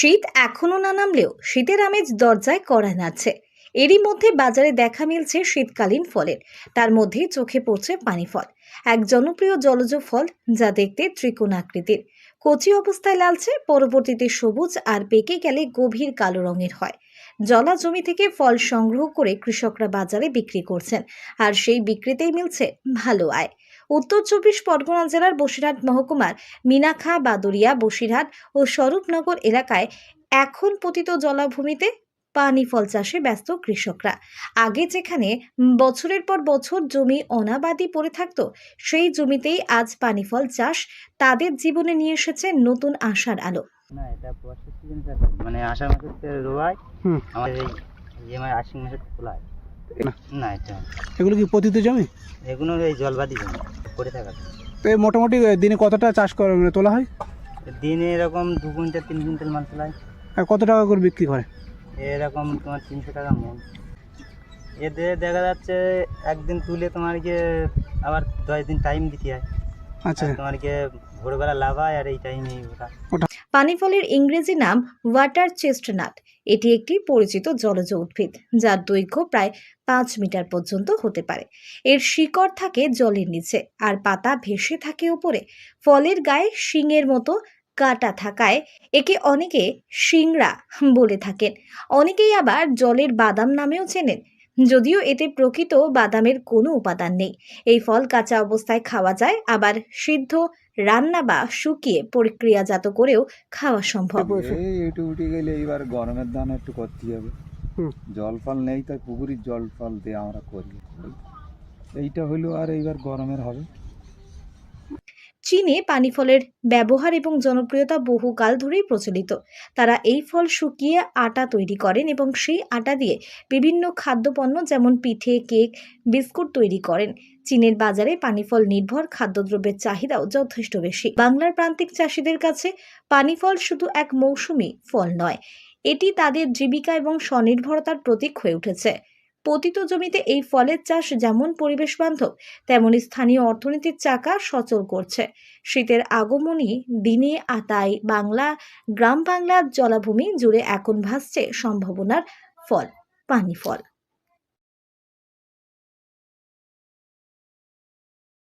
শীত এখনও না নামলেও শীতের আমেজ দরজায় কড়া নাড়ছে। এরই মধ্যে বাজারে দেখা মিলছে শীতকালীন ফলের। তার মধ্যে চোখে পড়ছে পানি ফল এক জনপ্রিয় জলজ ফল যা দেখতে ত্রিকোণ আকৃতির। কচি অবস্থায় লালচে, পরবর্তীতে সবুজ আর পেকে গেলে গভীর কালো রঙের হয়। জলা জমি থেকে ফল সংগ্রহ করে কৃষকরা বাজারে বিক্রি করছেন, আর সেই বিক্রিতেই মিলছে ভালো আয়। উত্তর চব্বিশ পরগনা জেলার বসিরহাট মহকুমার মিনাখা বাদুরিয়া বসিরহাট ও স্বরূপনগর এলাকায় এখন পতিত জলাভূমিতে পানি ফল চাষে ব্যস্ত কৃষকরা। আগে যেখানে বছরের পর বছর জমি অনাবাদি পড়ে থাকতো সেই জমিতেই আজ পানি ফল চাষ তাদের জীবনে নিয়ে এসেছে নতুন আশার আলো। না এটা বর্ষার সিজন মানে আষাঢ় মাসেতে রোয়ায় আমাদের এই আশ্বিন মাসে তোলা হয় না। এটা এগুলো কি পতিত জমি? এগুলো এই জলবাদি জমি পড়ে থাকা তো এই মোটামুটি দিনে কতটা চাষ করা মানে তোলা হয়? দিনে এরকম দু কুইন্টাল তিন কুইন্টাল মাল তোলা হয়। আর কত টাকা করে বিক্রি করে? এরকম তোমার তিনশো টাকা মন। এতে দেখা যাচ্ছে একদিন তুলে তোমার গিয়ে আবার দশ দিন টাইম দিতে হয়। আচ্ছা। তোমার গিয়ে ভোরবেলা লাভ হয় আর এই টাইমে ওটা পানি ফলের ইংরেজি নাম ওয়াটার চেস্টনাট। এটি একটি পরিচিত জলজ উদ্ভিদ, যার দৈর্ঘ্য প্রায় পাঁচ মিটার পর্যন্ত হতে পারে। এর শিকড় থাকে জলের নিচে, আর পাতা ভেসে থাকে ওপরে ফলের গায়ে শিংয়ের মতো কাটা থাকায় একে অনেকে শিংড়া বলে থাকেন। অনেকেই আবার জলের বাদাম নামেও চেনেন, যদিও এতে প্রকৃত বাদামের কোনো উপাদান নেই। এই ফল কাঁচা অবস্থায় খাওয়া যায়, আবার সিদ্ধ রান্না বা শুকিয়ে প্রক্রিয়াজাত করেও খাওয়া সম্ভব। এই একটু উঠে গেলে এইবার গরমের দান একটু করতে হবে জল ফল নেই তাই পুকুরের জল ফল দিয়ে আমরা করি। এইটা হইল আর এইবার গরমের হবে। চীনে পানি ফলের ব্যবহার এবং জনপ্রিয়তা বহুকাল ধরেই প্রচলিত। তারা এই ফল শুকিয়ে আটা তৈরি করেন এবং সেই আটা দিয়ে বিভিন্ন খাদ্যপণ্য যেমন পিঠে, কেক, বিস্কুট তৈরি করেন। চীনের বাজারে পানি ফল নির্ভর খাদ্যদ্রব্যের চাহিদাও যথেষ্ট বেশি। বাংলার প্রান্তিক চাষিদের কাছে পানি ফল শুধু এক মৌসুমি ফল নয়, এটি তাদের জীবিকা এবং স্বনির্ভরতার প্রতীক হয়ে উঠেছে। পতিত জমিতে এই ফলের চাষ যেমন পরিবেশ বান্ধব, তেমনি স্থানীয় অর্থনীতির চাকা সচল করছে। শীতের আগমনই দিনে আতাই বাংলা, গ্রাম বাংলার জলাভূমি জুড়ে এখন ভাসছে সম্ভাবনার ফল, পানি ফল।